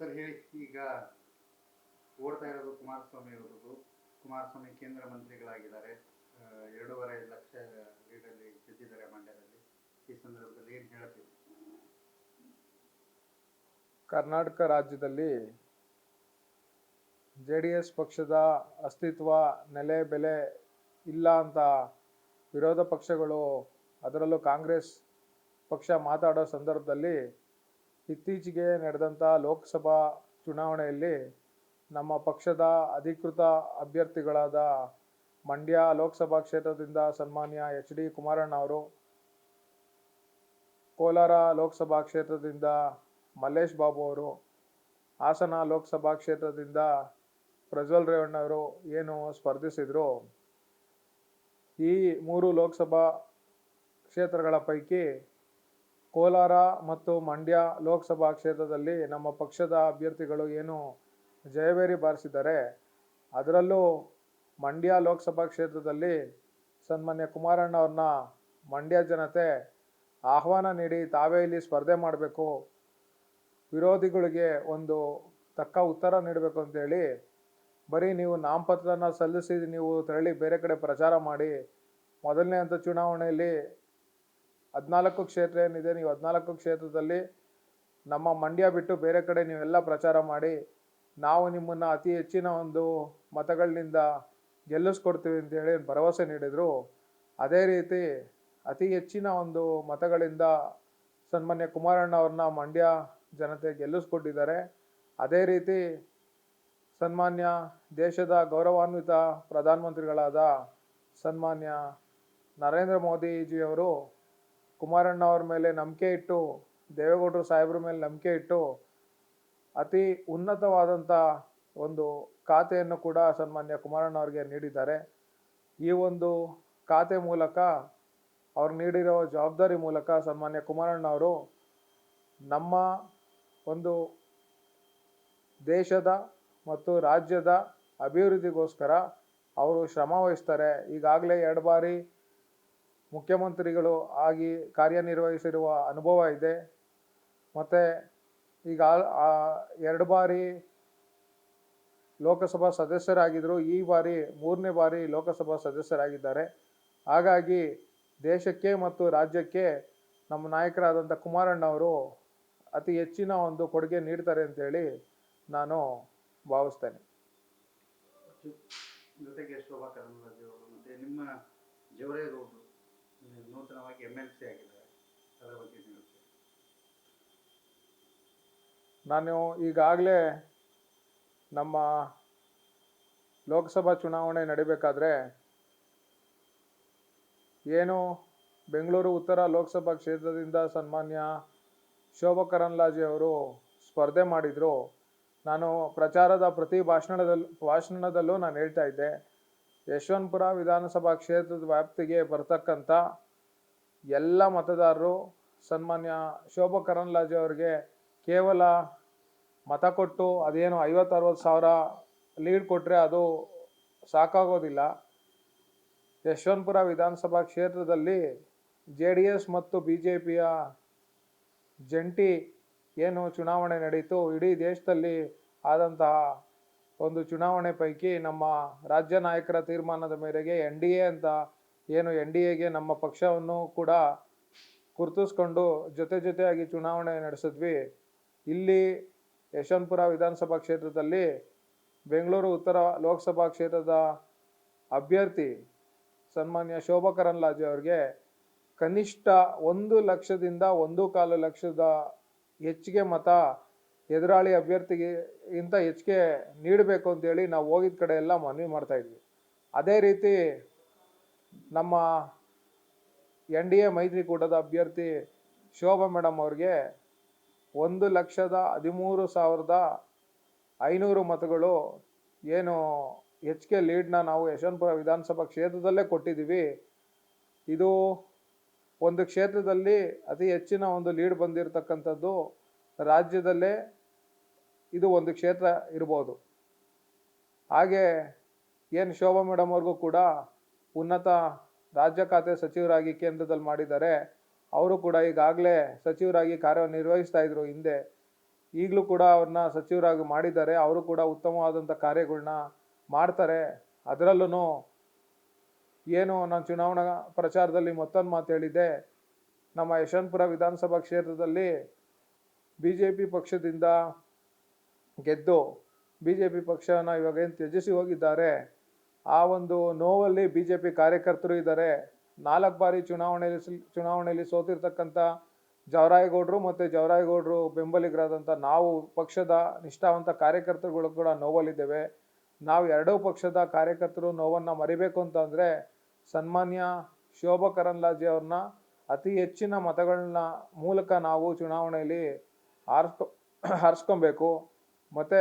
Sir, ಹೇಳಿ. ಈಗ ಓಡ್ತಾ ಇರೋದು ಕುಮಾರಸ್ವಾಮಿ ಅವರದು ಕುಮಾರಸ್ವಾಮಿ ಕೇಂದ್ರ ಮಂತ್ರಿಗಳಾಗಿದ್ದಾರೆ. ಎರಡೂವರೆ ಲಕ್ಷ ಲೀಡಲ್ಲಿ ಗೆದ್ದಿದ್ದಾರೆ ಮಂಡ್ಯದಲ್ಲಿ. ಈ ಸಂದರ್ಭದಲ್ಲಿ ಏನು ಹೇಳ್ತೀವಿ ಕರ್ನಾಟಕ ರಾಜ್ಯದಲ್ಲಿ ಜೆ ಡಿ ಎಸ್ ಪಕ್ಷದ ಅಸ್ತಿತ್ವ, ನೆಲೆ, ಬೆಲೆ ಇಲ್ಲ ಅಂತ ವಿರೋಧ ಪಕ್ಷಗಳು ಅದರಲ್ಲೂ ಕಾಂಗ್ರೆಸ್ ಪಕ್ಷ ಮಾತಾಡೋ ಸಂದರ್ಭದಲ್ಲಿ ಇತ್ತೀಚೆಗೆ ನಡೆದಂಥ ಲೋಕಸಭಾ ಚುನಾವಣೆಯಲ್ಲಿ ನಮ್ಮ ಪಕ್ಷದ ಅಧಿಕೃತ ಅಭ್ಯರ್ಥಿಗಳಾದ ಮಂಡ್ಯ ಲೋಕಸಭಾ ಕ್ಷೇತ್ರದಿಂದ ಸನ್ಮಾನ್ಯ ಎಚ್ ಡಿ ಕುಮಾರಣ್ಣ ಅವರು, ಕೋಲಾರ ಲೋಕಸಭಾ ಕ್ಷೇತ್ರದಿಂದ ಮಲ್ಲೇಶ್ ಬಾಬು ಅವರು, ಹಾಸನ ಲೋಕಸಭಾ ಕ್ಷೇತ್ರದಿಂದ ಪ್ರಜ್ವಲ್ ರೇವಣ್ಣವರು ಏನು ಸ್ಪರ್ಧಿಸಿದ್ರು, ಈ ಮೂರು ಲೋಕಸಭಾ ಕ್ಷೇತ್ರಗಳ ಪೈಕಿ ಕೋಲಾರ ಮತ್ತು ಮಂಡ್ಯ ಲೋಕಸಭಾ ಕ್ಷೇತ್ರದಲ್ಲಿ ನಮ್ಮ ಪಕ್ಷದ ಅಭ್ಯರ್ಥಿಗಳು ಏನು ಜಯವೇರಿ ಬಾರಿಸಿದ್ದಾರೆ, ಅದರಲ್ಲೂ ಮಂಡ್ಯ ಲೋಕಸಭಾ ಕ್ಷೇತ್ರದಲ್ಲಿ ಸನ್ಮಾನ್ಯ ಕುಮಾರಣ್ಣ ಅವ್ರನ್ನ ಮಂಡ್ಯ ಜನತೆ ಆಹ್ವಾನ ನೀಡಿ ತಾವೇ ಇಲ್ಲಿ ಸ್ಪರ್ಧೆ ಮಾಡಬೇಕು, ವಿರೋಧಿಗಳಿಗೆ ಒಂದು ತಕ್ಕ ಉತ್ತರ ನೀಡಬೇಕು ಅಂತೇಳಿ ಬರೀ ನೀವು ನಾಮಪತ್ರನ ಸಲ್ಲಿಸಿ ನೀವು ತೆರಳಿ ಬೇರೆ ಕಡೆ ಪ್ರಚಾರ ಮಾಡಿ, ಮೊದಲನೇ ಹಂತ ಚುನಾವಣೆಯಲ್ಲಿ ಹದಿನಾಲ್ಕು ಕ್ಷೇತ್ರ ಏನಿದೆ, ನೀವು ಹದಿನಾಲ್ಕು ಕ್ಷೇತ್ರದಲ್ಲಿ ನಮ್ಮ ಮಂಡ್ಯ ಬಿಟ್ಟು ಬೇರೆ ಕಡೆ ನೀವೆಲ್ಲ ಪ್ರಚಾರ ಮಾಡಿ, ನಾವು ನಿಮ್ಮನ್ನು ಅತಿ ಹೆಚ್ಚಿನ ಒಂದು ಮತಗಳಿಂದ ಗೆಲ್ಲಿಸ್ಕೊಡ್ತೀವಿ ಅಂತೇಳಿ ಭರವಸೆ ನೀಡಿದರು. ಅದೇ ರೀತಿ ಅತಿ ಹೆಚ್ಚಿನ ಒಂದು ಮತಗಳಿಂದ ಸನ್ಮಾನ್ಯ ಕುಮಾರಣ್ಣ ಅವ್ರನ್ನ ಮಂಡ್ಯ ಜನತೆ ಗೆಲ್ಲಿಸ್ಕೊಟ್ಟಿದ್ದಾರೆ. ಅದೇ ರೀತಿ ಸನ್ಮಾನ್ಯ ದೇಶದ ಗೌರವಾನ್ವಿತ ಪ್ರಧಾನಮಂತ್ರಿಗಳಾದ ಸನ್ಮಾನ್ಯ ನರೇಂದ್ರ ಮೋದಿಜಿಯವರು ಕುಮಾರಣ್ಣ ಅವ್ರ ಮೇಲೆ ನಂಬಿಕೆ ಇಟ್ಟು, ದೇವೇಗೌಡರು ಸಾಹೇಬ್ರ ಮೇಲೆ ನಂಬಿಕೆ ಇಟ್ಟು ಅತಿ ಉನ್ನತವಾದಂಥ ಒಂದು ಖಾತೆಯನ್ನು ಕೂಡ ಸನ್ಮಾನ್ಯ ಕುಮಾರಣ್ಣ ಅವ್ರಿಗೆ ನೀಡಿದ್ದಾರೆ. ಈ ಒಂದು ಖಾತೆ ಮೂಲಕ, ಅವ್ರು ನೀಡಿರೋ ಜವಾಬ್ದಾರಿ ಮೂಲಕ ಸನ್ಮಾನ್ಯ ಕುಮಾರಣ್ಣ ಅವರು ನಮ್ಮ ಒಂದು ದೇಶದ ಮತ್ತು ರಾಜ್ಯದ ಅಭಿವೃದ್ಧಿಗೋಸ್ಕರ ಅವರು ಶ್ರಮ ವಹಿಸ್ತಾರೆ. ಈಗಾಗಲೇ ಎರಡು ಬಾರಿ ಮುಖ್ಯಮಂತ್ರಿಗಳು ಆಗಿ ಕಾರ್ಯನಿರ್ವಹಿಸಿರುವ ಅನುಭವ ಇದೆ. ಮತ್ತು ಈಗ ಎರಡು ಬಾರಿ ಲೋಕಸಭಾ ಸದಸ್ಯರಾಗಿದ್ದರು ಈ ಬಾರಿ ಮೂರನೇ ಬಾರಿ ಲೋಕಸಭಾ ಸದಸ್ಯರಾಗಿದ್ದಾರೆ. ಹಾಗಾಗಿ ದೇಶಕ್ಕೆ ಮತ್ತು ರಾಜ್ಯಕ್ಕೆ ನಮ್ಮ ನಾಯಕರಾದಂಥ ಕುಮಾರಣ್ಣವರು ಅತಿ ಹೆಚ್ಚಿನ ಒಂದು ಕೊಡುಗೆ ನೀಡ್ತಾರೆ ಅಂತೇಳಿ ನಾನು ಭಾವಿಸ್ತೇನೆ. ಜೊತೆಗೆ ಶೋಭಾ ಕರಂದ್ಲಾಜೆ ಅವರು ಮತ್ತು ನಿಮ್ಮ ಜವರೇಗೌಡರು. ನೂತನವಾಗಿ ಎಂ ಎಲ್ ಸಿ ಅದರ ಬಗ್ಗೆ ನಾನು ಈಗಾಗಲೇ ನಮ್ಮ ಲೋಕಸಭಾ ಚುನಾವಣೆ ನಡಿಬೇಕಾದ್ರೆ ಏನು ಬೆಂಗಳೂರು ಉತ್ತರ ಲೋಕಸಭಾ ಕ್ಷೇತ್ರದಿಂದ ಸನ್ಮಾನ್ಯ ಶೋಭಾ ಕರಂದ್ಲಾಜೆ ಅವರು ಸ್ಪರ್ಧೆ ಮಾಡಿದ್ರು. ನಾನು ಪ್ರಚಾರದ ಪ್ರತಿ ಭಾಷಣದಲ್ಲಿ ಭಾಷಣದಲ್ಲೂ ನಾನು ಹೇಳ್ತಾ ಇದ್ದೆ. ಯಶವಂತಪುರ ವಿಧಾನಸಭಾ ಕ್ಷೇತ್ರದ ವ್ಯಾಪ್ತಿಗೆ ಬರ್ತಕ್ಕಂಥ ಎಲ್ಲ ಮತದಾರರು ಸನ್ಮಾನ್ಯ ಶೋಭಾ ಕರಂದ್ಲಾಜೆ ಅವರಿಗೆ ಕೇವಲ ಮತ ಕೊಟ್ಟು ಅದೇನು ಐವತ್ತರವತ್ತು ಸಾವಿರ ಲೀಡ್ ಕೊಟ್ಟರೆ ಅದು ಸಾಕಾಗೋದಿಲ್ಲ. ಯಶವಂತಪುರ ವಿಧಾನಸಭಾ ಕ್ಷೇತ್ರದಲ್ಲಿ ಜೆ ಡಿ ಎಸ್ ಮತ್ತು ಬಿ ಜೆ ಪಿಯ ಜಂಟಿ ಏನು ಚುನಾವಣೆ ನಡೀತು, ಇಡೀ ದೇಶದಲ್ಲಿ ಆದಂತಹ ಒಂದು ಚುನಾವಣೆ ಪೈಕಿ ನಮ್ಮ ರಾಜ್ಯ ನಾಯಕರ ತೀರ್ಮಾನದ ಮೇರೆಗೆ ಎನ್ ಡಿ ಎ ಅಂತ ಏನು ಎನ್ ಡಿ ಎಗೆ ನಮ್ಮ ಪಕ್ಷವನ್ನು ಕೂಡ ಗುರುತಿಸ್ಕೊಂಡು ಜೊತೆ ಜೊತೆಯಾಗಿ ಚುನಾವಣೆ ನಡೆಸಿದ್ವಿ. ಇಲ್ಲಿ ಯಶವಂತಪುರ ವಿಧಾನಸಭಾ ಕ್ಷೇತ್ರದಲ್ಲಿ ಬೆಂಗಳೂರು ಉತ್ತರ ಲೋಕಸಭಾ ಕ್ಷೇತ್ರದ ಅಭ್ಯರ್ಥಿ ಸನ್ಮಾನ್ಯ ಶೋಭಾ ಕರಂದ್ಲಾಜೆ ಅವರಿಗೆ ಕನಿಷ್ಠ ಒಂದು ಲಕ್ಷದಿಂದ ಒಂದು ಕಾಲು ಲಕ್ಷದ ಹೆಚ್ಚಿಗೆ ಮತ ಎದುರಾಳಿ ಅಭ್ಯರ್ಥಿಗೆ ಇಂಥ ಹೆಚ್ಚಿಗೆ ನೀಡಬೇಕು ಅಂತೇಳಿ ನಾವು ಹೋಗಿದ ಕಡೆ ಎಲ್ಲ ಮನವಿ ಮಾಡ್ತಾ ಇದ್ವಿ. ಅದೇ ರೀತಿ ನಮ್ಮ ಎನ್ ಡಿ ಎ ಮೈತ್ರಿಕೂಟದ ಅಭ್ಯರ್ಥಿ ಶೋಭಾ ಮೇಡಮ್ ಅವ್ರಿಗೆ ಒಂದು ಲಕ್ಷದ ಹದಿಮೂರು ಸಾವಿರದ ಐನೂರು ಮತಗಳು ಏನು ಹೆಚ್ಚಿಗೆ ಲೀಡ್ನ ನಾವು ಯಶವಂತಪುರ ವಿಧಾನಸಭಾ ಕ್ಷೇತ್ರದಲ್ಲೇ ಕೊಟ್ಟಿದ್ದೀವಿ. ಇದು ಒಂದು ಕ್ಷೇತ್ರದಲ್ಲಿ ಅತಿ ಹೆಚ್ಚಿನ ಒಂದು ಲೀಡ್ ಬಂದಿರತಕ್ಕಂಥದ್ದು ರಾಜ್ಯದಲ್ಲೇ ಇದು ಒಂದು ಕ್ಷೇತ್ರ ಇರ್ಬೋದು. ಹಾಗೆ ಏನು ಶೋಭಾ ಮೇಡಮ್ ಅವ್ರಿಗೂ ಕೂಡ ಉನ್ನತ ರಾಜ್ಯ ಖಾತೆ ಸಚಿವರಾಗಿ ಕೇಂದ್ರದಲ್ಲಿ ಮಾಡಿದ್ದಾರೆ. ಅವರು ಕೂಡ ಈಗಾಗಲೇ ಸಚಿವರಾಗಿ ಕಾರ್ಯನಿರ್ವಹಿಸ್ತಾ ಇದ್ರು ಹಿಂದೆ. ಈಗಲೂ ಕೂಡ ಅವ್ರನ್ನ ಸಚಿವರಾಗಿ ಮಾಡಿದ್ದಾರೆ. ಅವರು ಕೂಡ ಉತ್ತಮವಾದಂಥ ಕಾರ್ಯಗಳನ್ನ ಮಾಡ್ತಾರೆ. ಅದರಲ್ಲೂ ಏನು ನಾನು ಚುನಾವಣಾ ಪ್ರಚಾರದಲ್ಲಿ ಮತ್ತೊಂದು ಮಾತು ಹೇಳಿದ್ದೆ. ನಮ್ಮ ಯಶವಂತಪುರ ವಿಧಾನಸಭಾ ಕ್ಷೇತ್ರದಲ್ಲಿ ಬಿ ಜೆ ಪಿ ಪಕ್ಷದಿಂದ ಗೆದ್ದು ಬಿ ಜೆ ಪಿ ಪಕ್ಷನ ಇವಾಗ ಏನು ತ್ಯಜಿಸಿ ಹೋಗಿದ್ದಾರೆ, ಆ ಒಂದು ನೋವಲ್ಲಿ ಬಿ ಜೆ ಪಿ ಕಾರ್ಯಕರ್ತರು ಇದ್ದಾರೆ. ನಾಲ್ಕು ಬಾರಿ ಚುನಾವಣೆಯಲ್ಲಿ ಚುನಾವಣೆಯಲ್ಲಿ ಸೋತಿರ್ತಕ್ಕಂಥ ಜವರಾಯಗೌಡರು ಮತ್ತು ಜವರಾಯಗೌಡರು ಬೆಂಬಲಿಗರಾದಂಥ ನಾವು ಪಕ್ಷದ ನಿಷ್ಠಾವಂತ ಕಾರ್ಯಕರ್ತರುಗಳು ಕೂಡ ನೋವಲ್ಲಿದ್ದೇವೆ. ನಾವು ಎರಡೂ ಪಕ್ಷದ ಕಾರ್ಯಕರ್ತರು ನೋವನ್ನು ಮರಿಬೇಕು ಅಂತಂದರೆ ಸನ್ಮಾನ್ಯ ಶೋಭಾ ಕರಂದ್ಲಾಜೆ ಅವ್ರನ್ನ ಅತಿ ಹೆಚ್ಚಿನ ಮತಗಳನ್ನ ಮೂಲಕ ನಾವು ಚುನಾವಣೆಯಲ್ಲಿ ಆರಿಸ್ಕೊ ಆರಿಸ್ಕೊಬೇಕು ಮತ್ತು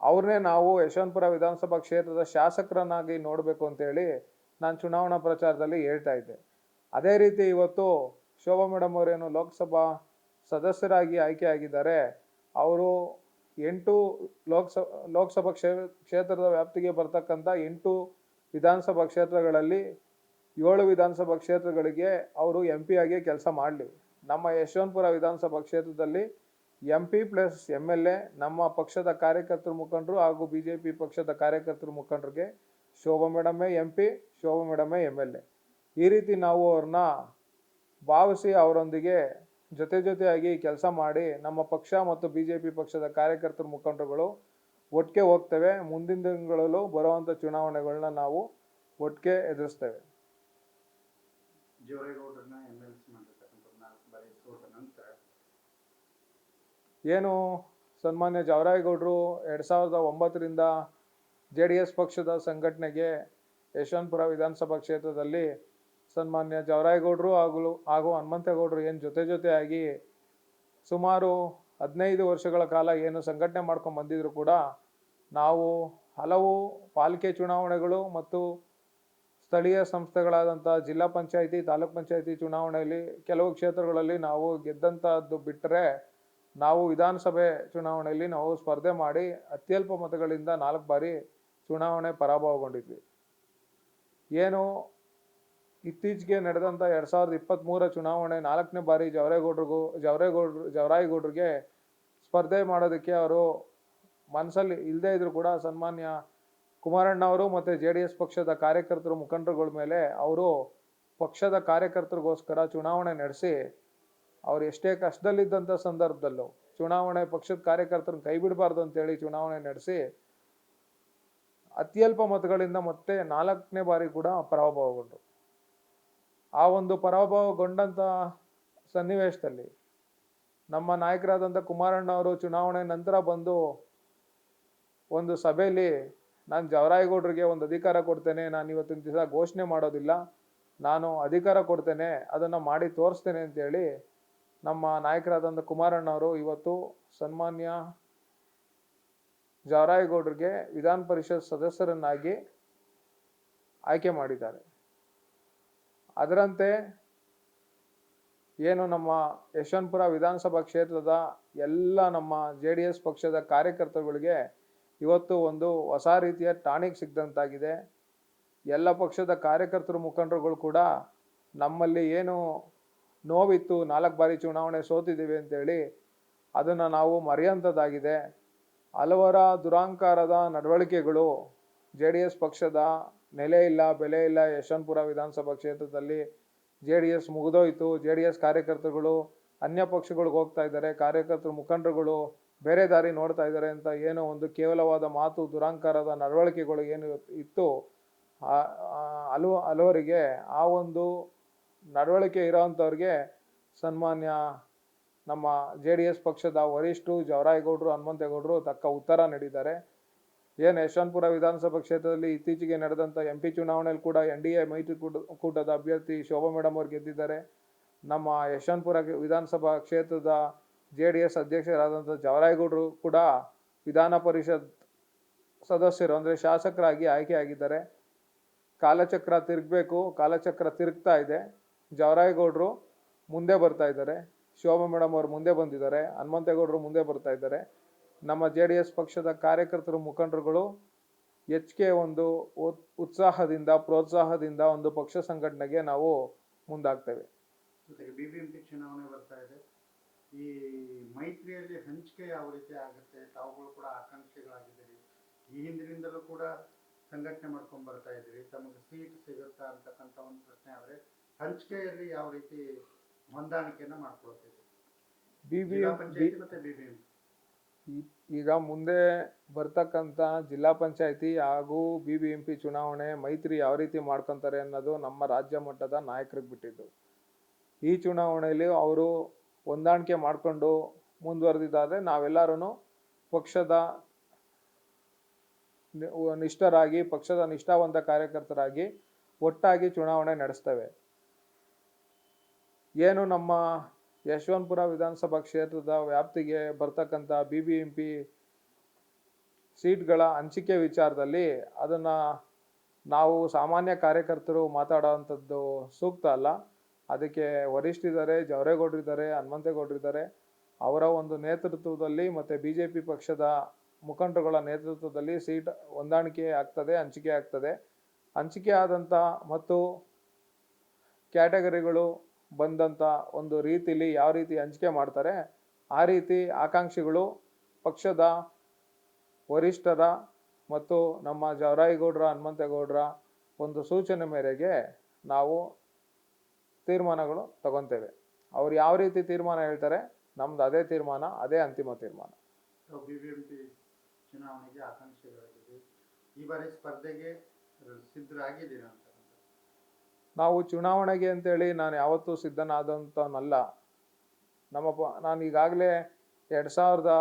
ಅವ್ರನ್ನೇ ನಾವು ಯಶವಂತಪುರ ವಿಧಾನಸಭಾ ಕ್ಷೇತ್ರದ ಶಾಸಕರನ್ನಾಗಿ ನೋಡಬೇಕು ಅಂತೇಳಿ ನಾನು ಚುನಾವಣಾ ಪ್ರಚಾರದಲ್ಲಿ ಹೇಳ್ತಾ ಇದ್ದೆ. ಅದೇ ರೀತಿ ಇವತ್ತು ಶೋಭಾ ಮೇಡಮ್ ಅವರೇನು ಲೋಕಸಭಾ ಸದಸ್ಯರಾಗಿ ಆಯ್ಕೆಯಾಗಿದ್ದಾರೆ ಅವರು ಎಂಟು ಲೋಕಸ, ಲೋಕಸಭಾ ಕ್ಷೇ, ಕ್ಷೇತ್ರದ ವ್ಯಾಪ್ತಿಗೆ ಬರ್ತಕ್ಕಂಥ ಎಂಟು ವಿಧಾನಸಭಾ ಕ್ಷೇತ್ರಗಳಲ್ಲಿ ಏಳು ವಿಧಾನಸಭಾ ಕ್ಷೇತ್ರಗಳಿಗೆ ಅವರು ಎಂ ಪಿ ಆಗಿ ಕೆಲಸ ಮಾಡಲಿ. ನಮ್ಮ ಯಶವಂತಪುರ ವಿಧಾನಸಭಾ ಕ್ಷೇತ್ರದಲ್ಲಿ M P plus M L A ನಮ್ಮ ಪಕ್ಷದ ಕಾರ್ಯಕರ್ತರ ಮುಖಂಡರು ಹಾಗೂ ಬಿ ಜೆ ಪಿ ಪಕ್ಷದ ಕಾರ್ಯಕರ್ತರ ಮುಖಂಡರಿಗೆ ಶೋಭಾ ಮೇಡಮೇ ಎಂ ಪಿ ಶೋಭಾ ಮೇಡಮೇ ಎಂ ಎಲ್ ಎ ಈ ರೀತಿ ನಾವು ಅವ್ರನ್ನ ಭಾವಿಸಿ ಅವರೊಂದಿಗೆ ಜೊತೆ ಜೊತೆಯಾಗಿ ಕೆಲಸ ಮಾಡಿ ನಮ್ಮ ಪಕ್ಷ ಮತ್ತು ಬಿ ಜೆ ಪಿ ಪಕ್ಷದ ಕಾರ್ಯಕರ್ತರ ಮುಖಂಡರುಗಳು ಒಟ್ಟಿಗೆ ಹೋಗ್ತೇವೆ. ಮುಂದಿನ ದಿನಗಳಲ್ಲೂ ಬರುವಂಥ ಚುನಾವಣೆಗಳನ್ನ ನಾವು ಒಟ್ಟಿಗೆ ಎದುರಿಸ್ತೇವೆ ಜೋರೇಗೌಡರನ್ನ ಎಂ ಎಲ್ ಸಿ ಮಾಡಿರ್ತಕ್ಕಂಥದ್ದು ನಾಲ್ಕು ಬಾರಿ ಸೋತ ನಂತರ ಏನು ಸನ್ಮಾನ್ಯ ಜವರಾಯಗೌಡರು ಎರಡು ಸಾವಿರದ ಒಂಬತ್ತರಿಂದ ಜೆ ಡಿ ಎಸ್ ಪಕ್ಷದ ಸಂಘಟನೆಗೆ ಯಶವಂತಪುರ ವಿಧಾನಸಭಾ ಕ್ಷೇತ್ರದಲ್ಲಿ ಸನ್ಮಾನ್ಯ ಜವರಾಯಗೌಡರು ಹಾಗೂ ಹಾಗೂ ಹನುಮಂತೇಗೌಡರು ಏನು ಜೊತೆ ಜೊತೆಯಾಗಿ ಸುಮಾರು ಹದಿನೈದು ವರ್ಷಗಳ ಕಾಲ ಏನು ಸಂಘಟನೆ ಮಾಡ್ಕೊಂಡು ಬಂದಿದ್ರು ಕೂಡ ನಾವು ಹಲವು ಪಾಲಿಕೆ ಚುನಾವಣೆಗಳು ಮತ್ತು ಸ್ಥಳೀಯ ಸಂಸ್ಥೆಗಳಾದಂಥ ಜಿಲ್ಲಾ ಪಂಚಾಯಿತಿ, ತಾಲೂಕ್ ಪಂಚಾಯಿತಿ ಚುನಾವಣೆಯಲ್ಲಿ ಕೆಲವು ಕ್ಷೇತ್ರಗಳಲ್ಲಿ ನಾವು ಗೆದ್ದಂಥದ್ದು ಬಿಟ್ಟರೆ ನಾವು ವಿಧಾನಸಭೆ ಚುನಾವಣೆಯಲ್ಲಿ ನಾವು ಸ್ಪರ್ಧೆ ಮಾಡಿ ಅತ್ಯಲ್ಪ ಮತಗಳಿಂದ ನಾಲ್ಕು ಬಾರಿ ಚುನಾವಣೆ ಪರಾಭವಗೊಂಡಿದ್ವಿ. ಏನು ಇತ್ತೀಚೆಗೆ ನಡೆದಂಥ ಎರಡು ಸಾವಿರದ ಇಪ್ಪತ್ತ್ಮೂರ ಚುನಾವಣೆ ನಾಲ್ಕನೇ ಬಾರಿ ಜವರೇಗೌಡ್ರಿಗೂ, ಜವರೇಗೌಡ್ರು, ಜವರಾಯಗೌಡ್ರಿಗೆ ಸ್ಪರ್ಧೆ ಮಾಡೋದಕ್ಕೆ ಅವರು ಮನಸ್ಸಲ್ಲಿ ಇಲ್ಲದೇ ಇದ್ರು ಕೂಡ ಸನ್ಮಾನ್ಯ ಕುಮಾರಣ್ಣ ಅವರು ಮತ್ತು ಜೆ ಡಿ ಎಸ್ ಪಕ್ಷದ ಕಾರ್ಯಕರ್ತರು ಮುಖಂಡರುಗಳ ಮೇಲೆ ಅವರು ಪಕ್ಷದ ಕಾರ್ಯಕರ್ತರಿಗೋಸ್ಕರ ಚುನಾವಣೆ ನಡೆಸಿ ಅವ್ರು ಎಷ್ಟೇ ಕಷ್ಟದಲ್ಲಿದ್ದಂಥ ಸಂದರ್ಭದಲ್ಲೂ ಚುನಾವಣೆ ಪಕ್ಷದ ಕಾರ್ಯಕರ್ತರನ್ನ ಕೈ ಬಿಡಬಾರ್ದು ಅಂತೇಳಿ ಚುನಾವಣೆ ನಡೆಸಿ ಅತ್ಯಲ್ಪ ಮತಗಳಿಂದ ಮತ್ತೆ ನಾಲ್ಕನೇ ಬಾರಿ ಕೂಡ ಪರಾಭವಗೊಂಡರು. ಆ ಒಂದು ಪರಾಭವಗೊಂಡಂಥ ಸನ್ನಿವೇಶದಲ್ಲಿ ನಮ್ಮ ನಾಯಕರಾದಂಥ ಕುಮಾರಣ್ಣ ಅವರು ಚುನಾವಣೆ ನಂತರ ಬಂದು ಒಂದು ಸಭೆಯಲ್ಲಿ ನಾನು ಜವರಾಯಗೌಡರಿಗೆ ಒಂದು ಅಧಿಕಾರ ಕೊಡ್ತೇನೆ, ನಾನು ಇವತ್ತಿನ ದಿವಸ ಘೋಷಣೆ ಮಾಡೋದಿಲ್ಲ, ನಾನು ಅಧಿಕಾರ ಕೊಡ್ತೇನೆ, ಅದನ್ನು ಮಾಡಿ ತೋರಿಸ್ತೇನೆ ಅಂತೇಳಿ ನಮ್ಮ ನಾಯಕರಾದಂಥ ಕುಮಾರಣ್ಣ ಅವರು ಇವತ್ತು ಸನ್ಮಾನ್ಯ ಜವರಾಯಗೌಡರಿಗೆ ವಿಧಾನ ಪರಿಷತ್ ಸದಸ್ಯರನ್ನಾಗಿ ಆಯ್ಕೆ ಮಾಡಿದ್ದಾರೆ. ಅದರಂತೆ ಏನು ನಮ್ಮ ಯಶವಂತಪುರ ವಿಧಾನಸಭಾ ಕ್ಷೇತ್ರದ ಎಲ್ಲ ನಮ್ಮ ಜೆ ಡಿ ಎಸ್ ಪಕ್ಷದ ಕಾರ್ಯಕರ್ತರುಗಳಿಗೆ ಇವತ್ತು ಒಂದು ಹೊಸ ರೀತಿಯ ಟಾನಿಕ್ ಸಿಗ್ದಂತಾಗಿದೆ. ಎಲ್ಲ ಪಕ್ಷದ ಕಾರ್ಯಕರ್ತರು ಮುಖಂಡರುಗಳು ಕೂಡ ನಮ್ಮಲ್ಲಿ ಏನು ನೋವಿತ್ತು, ನಾಲ್ಕು ಬಾರಿ ಚುನಾವಣೆ ಸೋತಿದ್ದೀವಿ ಅಂತೇಳಿ ಅದನ್ನು ನಾವು ಮರೆಯಂಥದ್ದಾಗಿದೆ. ಹಲವರ ದುರಾಂಕಾರದ ನಡವಳಿಕೆಗಳು ಜೆ ಡಿ ಎಸ್ ಪಕ್ಷದ ನೆಲೆ ಇಲ್ಲ, ಬೆಲೆ ಇಲ್ಲ ಯಶವಂತಪುರ ವಿಧಾನಸಭಾ ಕ್ಷೇತ್ರದಲ್ಲಿ ಜೆ ಡಿ ಎಸ್ ಮುಗಿದೋಯ್ತು. ಜೆ ಡಿ ಎಸ್ ಕಾರ್ಯಕರ್ತರುಗಳು, ಅನ್ಯ ಪಕ್ಷಗಳಿಗೆ ಹೋಗ್ತಾ ಇದ್ದಾರೆ. ಕಾರ್ಯಕರ್ತರು ಮುಖಂಡರುಗಳು ಬೇರೆ ದಾರಿ ನೋಡ್ತಾ ಇದ್ದಾರೆ ಅಂತ ಏನೋ ಒಂದು ಕೇವಲವಾದ ಮಾತು, ದುರಾಂಕಾರದ ನಡವಳಿಕೆಗಳು ಏನು ಇತ್ತು ಹಲವು ಹಲವರಿಗೆ ಆ ಒಂದು ನಡವಳಿಕೆ ಇರೋವಂಥವ್ರಿಗೆ ಸನ್ಮಾನ್ಯ ನಮ್ಮ ಜೆ ಡಿ ಎಸ್ ಪಕ್ಷದ ವರಿಷ್ಠರು ಜವರಾಯಗೌಡರು, ಹನುಮಂತೇಗೌಡರು ತಕ್ಕ ಉತ್ತರ ನೀಡಿದ್ದಾರೆ. ಏನು ಯಶವಂತಪುರ ವಿಧಾನಸಭಾ ಕ್ಷೇತ್ರದಲ್ಲಿ ಇತ್ತೀಚೆಗೆ ನಡೆದಂಥ ಎಂ ಪಿ ಚುನಾವಣೆಯಲ್ಲಿ ಕೂಡ ಎನ್ ಡಿ ಎ ಮೈತ್ರಿಕೂಟ ಕೂಟದ ಅಭ್ಯರ್ಥಿ ಶೋಭಾ ಮೇಡಮ್ ಅವರು ಗೆದ್ದಿದ್ದಾರೆ. ನಮ್ಮ ಯಶವಂತಪುರ ವಿಧಾನಸಭಾ ಕ್ಷೇತ್ರದ ಜೆ ಡಿ ಎಸ್ ಅಧ್ಯಕ್ಷರಾದಂಥ ಜವರಾಯಗೌಡರು ಕೂಡ ವಿಧಾನ ಪರಿಷತ್ ಸದಸ್ಯರು, ಅಂದರೆ ಶಾಸಕರಾಗಿ ಆಯ್ಕೆಯಾಗಿದ್ದಾರೆ. ಕಾಲಚಕ್ರ ತಿರುಗಬೇಕು, ಕಾಲಚಕ್ರ ತಿರುಗ್ತಾ ಇದೆ. ಜವರಾಯಗೌಡರು ಮುಂದೆ ಬರ್ತಾ ಇದ್ದಾರೆ. ಶೋಭಾ ಮೇಡಮ್ ಅವರು ಮುಂದೆ ಬಂದಿದ್ದಾರೆ. ಹನುಮಂತೇಗೌಡರು ಮುಂದೆ ಬರ್ತಾ ಇದ್ದಾರೆ. ನಮ್ಮ ಜೆ ಡಿ ಎಸ್ ಪಕ್ಷದ ಕಾರ್ಯಕರ್ತರು, ಮುಖಂಡರುಗಳು ಹೆಚ್ಚಿಗೆ ಒಂದು ಉತ್- ಉತ್ಸಾಹದಿಂದ, ಪ್ರೋತ್ಸಾಹದಿಂದ ಒಂದು ಪಕ್ಷ ಸಂಘಟನೆಗೆ ನಾವು ಮುಂದಾಗ್ತೇವೆ. ಜೊತೆಗೆ ಬಿ ಬಿ ಚುನಾವಣೆ ಬರ್ತಾ ಇದೆ. ಈ ಮೈತ್ರಿಯಲ್ಲಿ ಹಂಚಿಕೆ ಯಾವ ರೀತಿ ಆಗುತ್ತೆ, ತಾವುಗಳು ಕೂಡ ಆಕಾಂಕ್ಷಿಗಳಾಗಿದ್ದೀರಿ. ಹಿಂದಿನಿಂದಲೂ ಕೂಡ ಸಂಘಟನೆ ಮಾಡ್ಕೊಂಡು ಬರ್ತಾ ಇದ್ದೀರಿ. ತಮಗೆ ಸೀಟ್ ಸಿಗುತ್ತಾ ಅಂತಕ್ಕಂಥ ಒಂದು ಪ್ರಶ್ನೆ ಆದರೆ ಹಂಚಿಕೆಯಲ್ಲಿ ಯಾವ ರೀತಿ ಹೊಂದಾಣಿಕೆಯನ್ನ ಮಾಡ್ಕೊಳ್ತೀವಿ ಬಿ ಬಿ ಜಿಲ್ಲಾ ಪಂಚಾಯತಿ ಮತ್ತೆ ಬಿ ಬಿ ಈಗ ಮುಂದೆ ಬರ್ತಕ್ಕಂಥ ಜಿಲ್ಲಾ ಪಂಚಾಯತಿ ಹಾಗೂ ಬಿ ಬಿ ಎಂ ಪಿ ಚುನಾವಣೆ ಮೈತ್ರಿ ಯಾವ ರೀತಿ ಮಾಡ್ಕೊತಾರೆ ಅನ್ನೋದು ನಮ್ಮ ರಾಜ್ಯ ಮಟ್ಟದ ನಾಯಕರಿಗೆ ಬಿಟ್ಟಿದ್ದು. ಈ ಚುನಾವಣೆಯಲ್ಲಿ ಅವರು ಹೊಂದಾಣಿಕೆ ಮಾಡಿಕೊಂಡು ಮುಂದುವರೆದಿದ್ದಾರೆ ನಾವೆಲ್ಲರೂ ಪಕ್ಷದ ನಿಷ್ಠರಾಗಿ ಪಕ್ಷದ ನಿಷ್ಠಾವಂತ ಕಾರ್ಯಕರ್ತರಾಗಿ ಒಟ್ಟಾಗಿ ಚುನಾವಣೆ ನಡೆಸ್ತೇವೆ. ಏನು ನಮ್ಮ ಯಶವಂತಪುರ ವಿಧಾನಸಭಾ ಕ್ಷೇತ್ರದ ವ್ಯಾಪ್ತಿಗೆ ಬರ್ತಕ್ಕಂಥ ಬಿ ಬಿ ಎಂ ಪಿ ಸೀಟ್ಗಳ ಹಂಚಿಕೆ ವಿಚಾರದಲ್ಲಿ ಅದನ್ನು ನಾವು ಸಾಮಾನ್ಯ ಕಾರ್ಯಕರ್ತರು ಮಾತಾಡೋವಂಥದ್ದು ಸೂಕ್ತ ಅಲ್ಲ. ಅದಕ್ಕೆ ವರಿಷ್ಠರಿದ್ದಾರೆ ಜವರೇಗೌಡರಿದ್ದಾರೆ ಹನುಮಂತೇಗೌಡರಿದ್ದಾರೆ ಅವರ ಒಂದು ನೇತೃತ್ವದಲ್ಲಿ ಮತ್ತು ಬಿ ಜೆ ಪಿ ಪಕ್ಷದ ಮುಖಂಡರುಗಳ ನೇತೃತ್ವದಲ್ಲಿ ಸೀಟ್ ಹೊಂದಾಣಿಕೆ ಆಗ್ತದೆ, ಹಂಚಿಕೆ ಆಗ್ತದೆ. ಹಂಚಿಕೆ ಆದಂಥ ಮತ್ತು ಕ್ಯಾಟಗರಿಗಳು ಬಂದಂಥ ಒಂದು ರೀತಿಲಿ ಯಾವ ರೀತಿ ಹಂಚಿಕೆ ಮಾಡ್ತಾರೆ, ಆ ರೀತಿ ಆಕಾಂಕ್ಷಿಗಳು ಪಕ್ಷದ ವರಿಷ್ಠರ ಮತ್ತು ನಮ್ಮ ಜವರಾಯಿಗೌಡ್ರ, ಹನುಮಂತೇಗೌಡರ ಒಂದು ಸೂಚನೆ ಮೇರೆಗೆ ನಾವು ತೀರ್ಮಾನಗಳು ತಗೊತೇವೆ. ಅವ್ರು ಯಾವ ರೀತಿ ತೀರ್ಮಾನ ಹೇಳ್ತಾರೆ, ನಮ್ದು ಅದೇ ತೀರ್ಮಾನ, ಅದೇ ಅಂತಿಮ ತೀರ್ಮಾನ. ಈ ಬಾರಿ ಸ್ಪರ್ಧೆಗೆ ಸಿದ್ಧರಾಗಿದ್ದೀರಿ ನಾವು ಚುನಾವಣೆಗೆ ಅಂತೇಳಿ ನಾನು ಯಾವತ್ತೂ ಸಿದ್ಧನಾದಂಥವನಲ್ಲ. ನಮ್ಮ ಪ, ನಾನು ಈಗಾಗಲೇ ಎರಡು ಸಾವಿರದ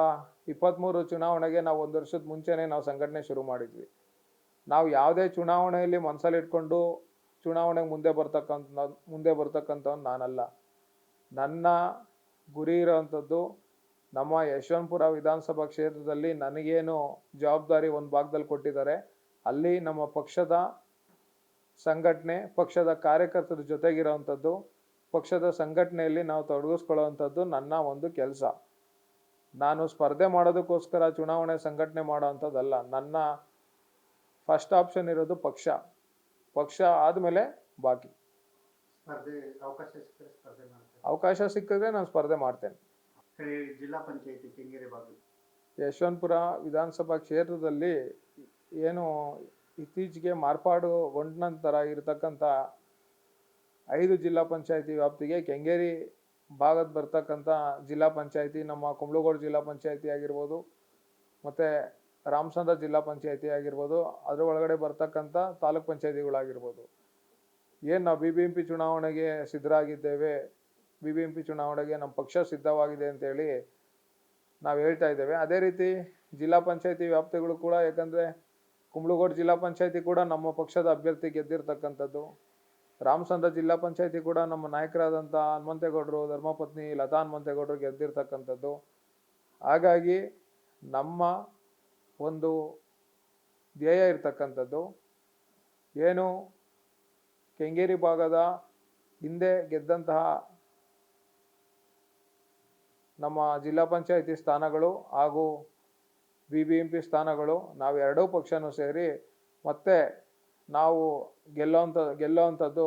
ಇಪ್ಪತ್ತ್ಮೂರು ಚುನಾವಣೆಗೆ ನಾವು ಒಂದು ವರ್ಷದ ಮುಂಚೆನೇ ನಾವು ಸಂಘಟನೆ ಶುರು ಮಾಡಿದ್ವಿ. ನಾವು ಯಾವುದೇ ಚುನಾವಣೆಯಲ್ಲಿ ಮನಸ್ಸಲ್ಲಿಟ್ಕೊಂಡು ಚುನಾವಣೆಗೆ ಮುಂದೆ ಬರ್ತಕ್ಕಂಥ, ಮುಂದೆ ಬರ್ತಕ್ಕಂಥವ್ನು ನಾನಲ್ಲ. ನನ್ನ ಗುರಿ ಇರೋವಂಥದ್ದು ನಮ್ಮ ಯಶವಂತಪುರ ವಿಧಾನಸಭಾ ಕ್ಷೇತ್ರದಲ್ಲಿ ನನಗೇನು ಜವಾಬ್ದಾರಿ ಒಂದು ಭಾಗದಲ್ಲಿ ಕೊಟ್ಟಿದ್ದಾರೆ, ಅಲ್ಲಿ ನಮ್ಮ ಪಕ್ಷದ ಸಂಘಟನೆ ಪಕ್ಷದ ಕಾರ್ಯಕರ್ತರ ಜೊತೆಗಿರೋವಂಥದ್ದು ಪಕ್ಷದ ಸಂಘಟನೆಯಲ್ಲಿ ನಾವು ತೊಡಗಿಸ್ಕೊಳ್ಳೋವಂಥದ್ದು ನನ್ನ ಒಂದು ಕೆಲಸ. ನಾನು ಸ್ಪರ್ಧೆ ಮಾಡೋದಕ್ಕೋಸ್ಕರ ಚುನಾವಣೆ ಸಂಘಟನೆ ಮಾಡೋವಂಥದ್ದಲ್ಲ. ನನ್ನ ಫಸ್ಟ್ ಆಪ್ಷನ್ ಇರೋದು ಪಕ್ಷ. ಪಕ್ಷ ಆದಮೇಲೆ ಬಾಕಿ. ಸ್ಪರ್ಧೆ ಅವಕಾಶ ಸಿಕ್ಕಿದ್ರೆ ನಾನು ಸ್ಪರ್ಧೆ ಮಾಡ್ತೇನೆ. ಜಿಲ್ಲಾ ಪಂಚಾಯತಿ ಯಶವಂತಪುರ ವಿಧಾನಸಭಾ ಕ್ಷೇತ್ರದಲ್ಲಿ ಏನು ಇತ್ತೀಚೆಗೆ ಮಾರ್ಪಾಡುಗೊಂಡ ನಂತರ ಇರತಕ್ಕಂಥ ಐದು ಜಿಲ್ಲಾ ಪಂಚಾಯತಿ ವ್ಯಾಪ್ತಿಗೆ ಕೆಂಗೇರಿ ಭಾಗದ ಬರ್ತಕ್ಕಂಥ ಜಿಲ್ಲಾ ಪಂಚಾಯತಿ, ನಮ್ಮ ಕುಂಬ್ಳಗೋಡು ಜಿಲ್ಲಾ ಪಂಚಾಯತಿ ಆಗಿರ್ಬೋದು, ಮತ್ತು ರಾಮಸಂದ್ರ ಜಿಲ್ಲಾ ಪಂಚಾಯತಿ ಆಗಿರ್ಬೋದು, ಅದ್ರ ಒಳಗಡೆ ಬರ್ತಕ್ಕಂಥ ತಾಲೂಕ್ ಪಂಚಾಯತಿಗಳಾಗಿರ್ಬೋದು. ಏನು ನಾವು ಬಿ ಬಿ ಎಂ ಪಿ ಚುನಾವಣೆಗೆ ಸಿದ್ಧರಾಗಿದ್ದೇವೆ ಬಿ ಬಿ ಎಂ ಪಿ ಚುನಾವಣೆಗೆ ನಮ್ಮ ಪಕ್ಷ ಸಿದ್ಧವಾಗಿದೆ ಅಂತೇಳಿ ನಾವು ಹೇಳ್ತಾ ಇದ್ದೇವೆ. ಅದೇ ರೀತಿ ಜಿಲ್ಲಾ ಪಂಚಾಯತಿ ವ್ಯಾಪ್ತಿಗಳು ಕೂಡ, ಯಾಕಂದರೆ ಕುಂಬ್ಳಗೋಡು ಜಿಲ್ಲಾ ಪಂಚಾಯತಿ ಕೂಡ ನಮ್ಮ ಪಕ್ಷದ ಅಭ್ಯರ್ಥಿ ಗೆದ್ದಿರ್ತಕ್ಕಂಥದ್ದು. ರಾಮಸಂದ್ರ ಜಿಲ್ಲಾ ಪಂಚಾಯತಿ ಕೂಡ ನಮ್ಮ ನಾಯಕರಾದಂಥ ಹನುಮಂತೇಗೌಡರು, ಧರ್ಮಪತ್ನಿ ಲತಾ ಹನುಮಂತೇಗೌಡರು ಗೆದ್ದಿರ್ತಕ್ಕಂಥದ್ದು. ಹಾಗಾಗಿ ನಮ್ಮ ಒಂದು ಧ್ಯೇಯ ಇರ್ತಕ್ಕಂಥದ್ದು. ಏನು? ಕೆಂಗೇರಿ ಭಾಗದ ಹಿಂದೆ ಗೆದ್ದಂತಹ ನಮ್ಮ ಜಿಲ್ಲಾ ಪಂಚಾಯಿತಿ ಸ್ಥಾನಗಳು ಹಾಗೂ ಬಿ ಬಿ ಎಂ ಪಿ ಸ್ಥಾನಗಳು, ನಾವು ಎರಡೂ ಪಕ್ಷನೂ ಸೇರಿ ಮತ್ತೆ ನಾವು ಗೆಲ್ಲೋಂಥ ಗೆಲ್ಲೋವಂಥದ್ದು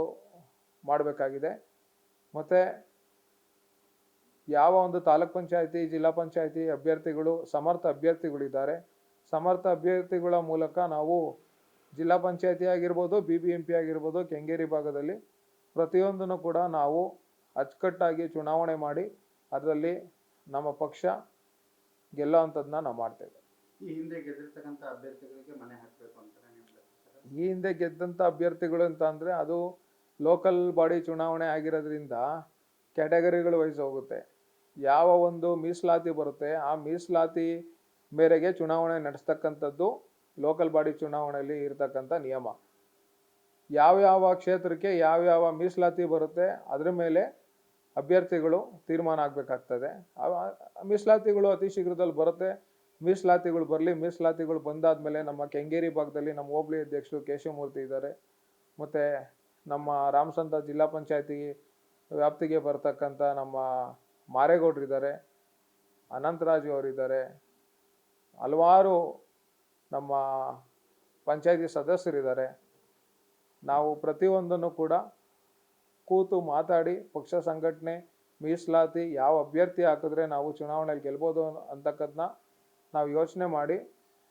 ಮಾಡಬೇಕಾಗಿದೆ. ಮತ್ತು ಯಾವ ಒಂದು ತಾಲೂಕ್ ಪಂಚಾಯತಿ, ಜಿಲ್ಲಾ ಪಂಚಾಯತಿ ಅಭ್ಯರ್ಥಿಗಳು, ಸಮರ್ಥ ಅಭ್ಯರ್ಥಿಗಳಿದ್ದಾರೆ, ಸಮರ್ಥ ಅಭ್ಯರ್ಥಿಗಳ ಮೂಲಕ ನಾವು ಜಿಲ್ಲಾ ಪಂಚಾಯತಿ ಆಗಿರ್ಬೋದು ಬಿ ಬಿ ಎಂ ಪಿ ಆಗಿರ್ಬೋದು, ಕೆಂಗೇರಿ ಭಾಗದಲ್ಲಿ ಪ್ರತಿಯೊಂದನ್ನು ಕೂಡ ನಾವು ಅಚ್ಚುಕಟ್ಟಾಗಿ ಚುನಾವಣೆ ಮಾಡಿ, ಅದರಲ್ಲಿ ನಮ್ಮ ಪಕ್ಷ ಗೆಲ್ಲೋ ಅಂಥದ್ದನ್ನ ನಾವು ಮಾಡ್ತೇವೆ. ಈ ಹಿಂದೆ ಗೆದ್ದಿರ್ತಕ್ಕಂಥ ಅಭ್ಯರ್ಥಿಗಳಿಗೆ ಮನೆ ಹಾಕಬೇಕು ಅಂತಾನೆ? ಈ ಹಿಂದೆ ಗೆದ್ದಂಥ ಅಭ್ಯರ್ಥಿಗಳು ಅಂತ ಅಂದರೆ ಅದು ಲೋಕಲ್ ಬಾಡಿ ಚುನಾವಣೆ ಆಗಿರೋದ್ರಿಂದ ಕ್ಯಾಟಗರಿಗಳು ವೈಸ್ ಹೋಗುತ್ತೆ. ಯಾವ ಒಂದು ಮೀಸಲಾತಿ ಬರುತ್ತೆ ಆ ಮೀಸಲಾತಿ ಮೇರೆಗೆ ಚುನಾವಣೆ ನಡೆಸ್ತಕ್ಕಂಥದ್ದು ಲೋಕಲ್ ಬಾಡಿ ಚುನಾವಣೆಯಲ್ಲಿ ಇರತಕ್ಕಂಥ ನಿಯಮ. ಯಾವ್ಯಾವ ಕ್ಷೇತ್ರಕ್ಕೆ ಯಾವ್ಯಾವ ಮೀಸಲಾತಿ ಬರುತ್ತೆ ಅದರ ಮೇಲೆ ಅಭ್ಯರ್ಥಿಗಳು ತೀರ್ಮಾನ ಆಗಬೇಕಾಗ್ತದೆ. ಮೀಸಲಾತಿಗಳು ಅತಿ ಶೀಘ್ರದಲ್ಲಿ ಬರುತ್ತೆ. ಮೀಸಲಾತಿಗಳು ಬರಲಿ, ಮೀಸಲಾತಿಗಳು ಬಂದಾದಮೇಲೆ ನಮ್ಮ ಕೆಂಗೇರಿ ಭಾಗದಲ್ಲಿ ನಮ್ಮ ಹೋಬಳಿ ಅಧ್ಯಕ್ಷರು ಕೇಶವಮೂರ್ತಿ ಇದ್ದಾರೆ. ಮತ್ತು ನಮ್ಮ ರಾಮಸಂತ ಜಿಲ್ಲಾ ಪಂಚಾಯತಿ ವ್ಯಾಪ್ತಿಗೆ ಬರ್ತಕ್ಕಂಥ ನಮ್ಮ ಮಾರೇಗೌಡರು ಇದ್ದಾರೆ, ಅನಂತರಾಜು ಅವರಿದ್ದಾರೆ ಹಲವಾರು ನಮ್ಮ ಪಂಚಾಯತಿ ಸದಸ್ಯರಿದ್ದಾರೆ ನಾವು ಪ್ರತಿಯೊಂದನ್ನು ಕೂಡ ಕೂತು ಮಾತಾಡಿ, ಪಕ್ಷ ಸಂಘಟನೆ ಮೀಸಲಾತಿ ಯಾವ ಅಭ್ಯರ್ಥಿ ಹಾಕಿದ್ರೆ ನಾವು ಚುನಾವಣೆಯಲ್ಲಿ ಗೆಲ್ಬೋದು ಅಂತಕ್ಕದನ್ನ ನಾವು ಯೋಚನೆ ಮಾಡಿ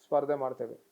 ಸ್ಪರ್ಧೆ ಮಾಡ್ತೇವೆ.